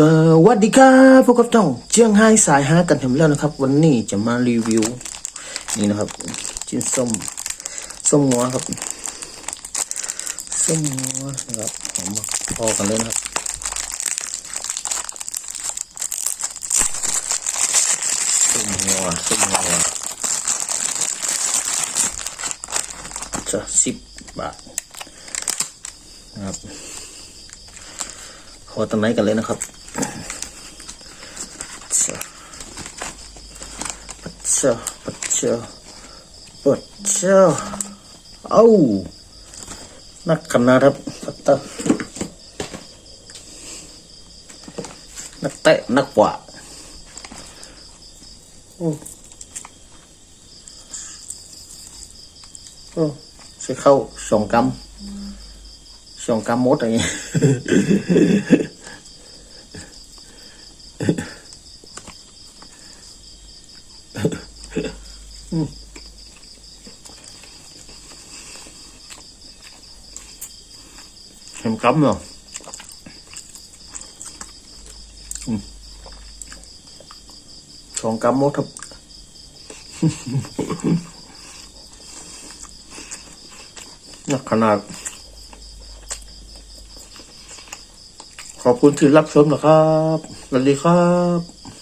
สวัสดีครับพวกกับต้องเจียงไฮ้สายฮากันถึงแล้วนะครับ วันนี้จะมารีวิว นี่นะครับชิ้นส้มส้มงัวครับส้มงัวนะครับเอามพอกันเลยนะครับส้มงัวส้มงัวจะสิบบาทนะครับพอตรงไหนกันเลยนะครับ ปัดเชาปัดเชาปัดเชาเอ้านักขนาดครับปัดตานัก เตะนักกว่าดโอ้โอ้ใช้เข้าสองกำสองกำมดอะไรเงี้ยเห็นกำเหรออืมสองกำมดครับนักขนาด ขอบคุณที่รับชมนะครับสวัสดีครับ